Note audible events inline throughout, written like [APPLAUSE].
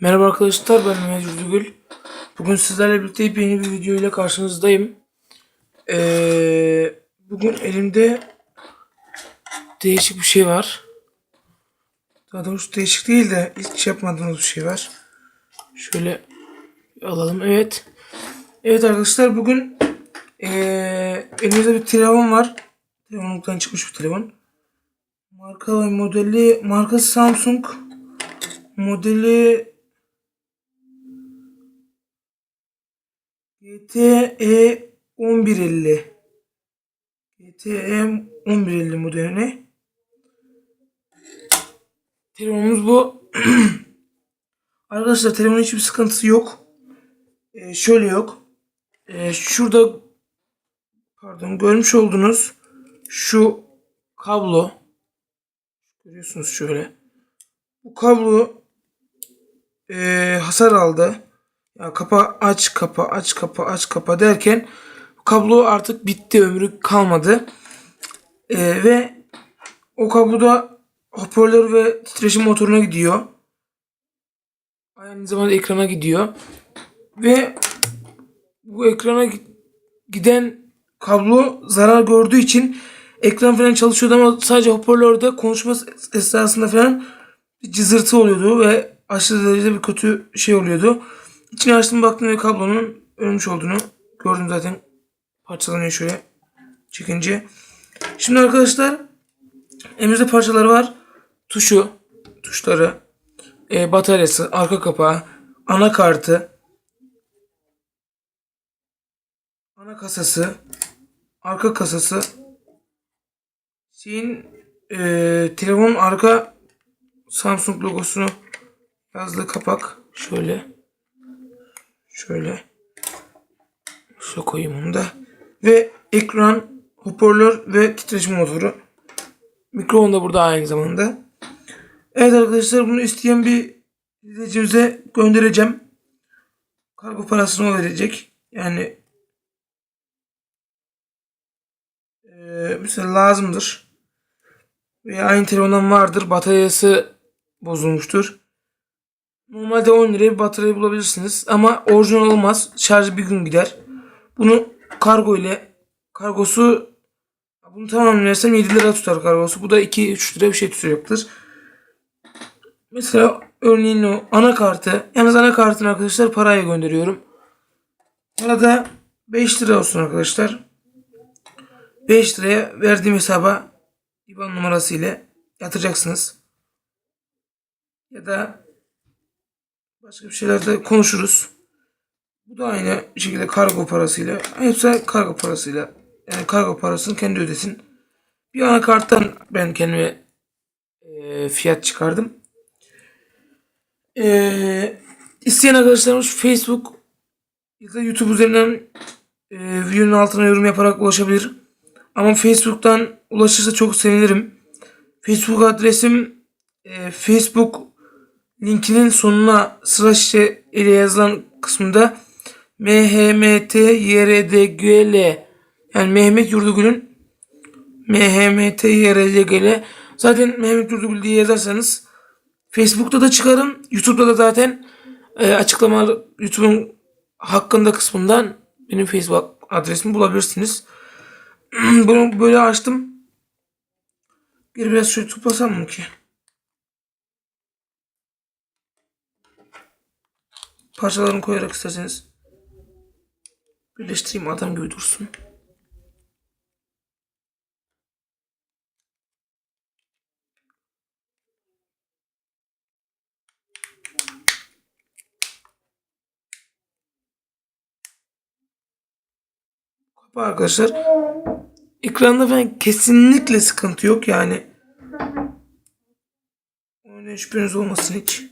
Merhaba arkadaşlar ben Mehmet Yüzügül. Bugün sizlerle birlikte yeni bir video ile karşınızdayım. Ee, bugün elimde değişik bir şey var. Daha doğrusu değişik değil de hiç yapmadığımız bir şey var. Şöyle alalım. Evet. Evet arkadaşlar bugün ee, elimizde bir telefon var. Telefonluktan çıkmış bir telefon. Marka ve modeli marka Samsung. Modeli GTE 1150 GTE 1150 modeli Telefonumuz bu. [CLEARS THROAT] Arkadaşlar telefonun hiçbir sıkıntısı yok. Ee, şöyle yok. Ee, şurada pardon görmüş olduğunuz şu kablo görüyorsunuz şöyle. Bu kablo ee, hasar aldı. Ya kapa aç kapa aç kapa aç kapa derken kablo artık bitti ömrü kalmadı. Ee, ve o kabloda hoparlör ve titreşim motoruna gidiyor. Aynı zamanda ekrana gidiyor. Ve bu ekrana gi- giden kablo zarar gördüğü için ekran falan çalışıyordu ama sadece hoparlörde konuşma es- esnasında falan bir cızırtı oluyordu ve aşırı derecede bir kötü şey oluyordu. İçine açtım baktım ve kablonun ölmüş olduğunu gördüm zaten. Parçalanıyor şöyle çekince. Şimdi arkadaşlar elimizde parçaları var. Tuşu, tuşları, e, bataryası, arka kapağı, anakartı, ana kasası, arka kasası, şeyin e, telefonun arka Samsung logosunu yazdığı kapak. Şöyle. Şöyle. Şöyle koyayım onu da. Ve ekran hoparlör ve titreşim motoru. Mikrofon da burada aynı zamanda. Evet arkadaşlar bunu isteyen bir izleyicimize göndereceğim. Kargo parasını o verecek. Yani eee, mesela lazımdır veya aynı telefondan vardır bataryası bozulmuştur Normalde 10 liraya bir batarya bulabilirsiniz. Ama orijinal olmaz. Şarjı bir gün gider. Bunu kargo ile kargosu bunu tamamlarsam 7 lira tutar kargosu. Bu da 2-3 lira bir şey tutacaktır. Mesela örneğin o anakartı. Yalnız anakartını arkadaşlar paraya gönderiyorum. Arada 5 lira olsun arkadaşlar. 5 liraya verdiğim hesaba IBAN numarası ile yatıracaksınız. Ya da Başka bir şeyler de konuşuruz. Bu da aynı şekilde kargo parasıyla. Hepsi kargo parasıyla. Yani kargo parasını kendi ödesin. Bir anakarttan ben kendime e, fiyat çıkardım. E, isteyen arkadaşlarımız Facebook ya da YouTube üzerinden e, videonun altına yorum yaparak ulaşabilir. Ama Facebook'tan ulaşırsa çok sevinirim. Facebook adresim e, Facebook linkinin sonuna slash ile yazılan kısmında MHMTYRDGL yani Mehmet Yurdugül'ün MHMTYRDGL zaten Mehmet Yurdugül diye yazarsanız Facebook'ta da çıkarım. YouTube'da da zaten e, açıklama YouTube'un hakkında kısmından benim Facebook adresimi bulabilirsiniz. [CLEARS THROAT] Bunu böyle açtım. Geri biraz şöyle toplasam mı ki? parçalarını koyarak isterseniz birleştireyim adam gibi dursun. Kapağı arkadaşlar. Ekranda ben kesinlikle sıkıntı yok yani. Onun şüpheniz olmasın hiç.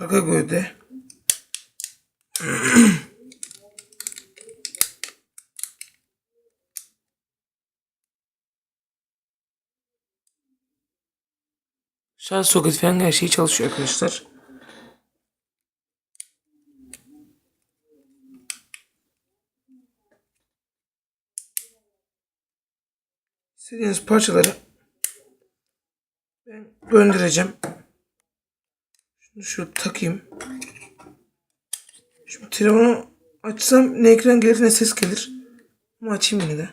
Arka gövde. Şarj soket falan her şey çalışıyor arkadaşlar. İstediğiniz parçaları ben göndereceğim. Şunu takayım. Şimdi telefonu açsam ne ekran gelir ne ses gelir. Ama açayım yine de.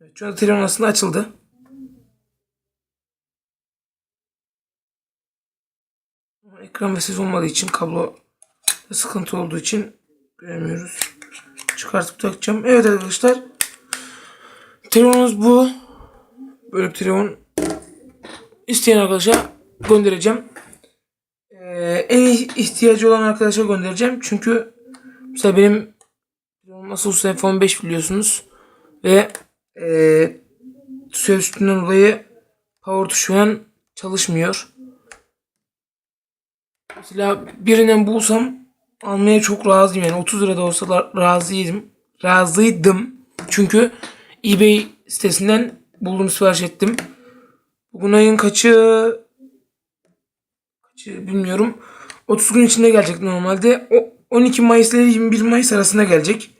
Evet, şu anda telefon aslında açıldı. Ekran ve ses olmadığı için kablo sıkıntı olduğu için göremiyoruz. Çıkartıp takacağım. Evet arkadaşlar. Telefonumuz bu. Böyle bir telefon. İsteyen arkadaşa göndereceğim. Ee, en ihtiyacı olan arkadaşa göndereceğim. Çünkü mesela benim nasıl iPhone 5 biliyorsunuz. Ve ee, süre üstünden dolayı power tuşu çalışmıyor. Mesela birinden bulsam almaya çok razıyım yani 30 lira da olsa razıydım. Razıydım. Çünkü eBay sitesinden buldum sipariş ettim. Bugün ayın kaçı kaçı bilmiyorum. 30 gün içinde gelecek normalde. O 12 Mayıs ile 21 Mayıs arasında gelecek.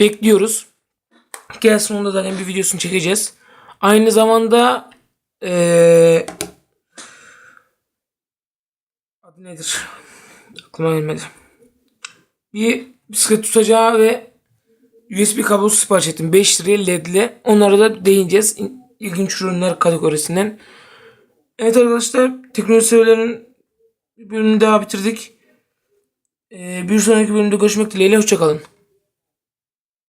Bekliyoruz. Gelsin onda zaten bir videosunu çekeceğiz. Aynı zamanda eee adı nedir? Aklıma gelmedi. Bir bisiklet tutacağı ve USB kablosu sipariş ettim. 5 liraya ledli. Onlara da değineceğiz. İn- İlginç ürünler kategorisinden. Evet arkadaşlar teknoloji severlerin bir bölümünü daha bitirdik. Ee, bir sonraki bölümde görüşmek dileğiyle. Hoşçakalın.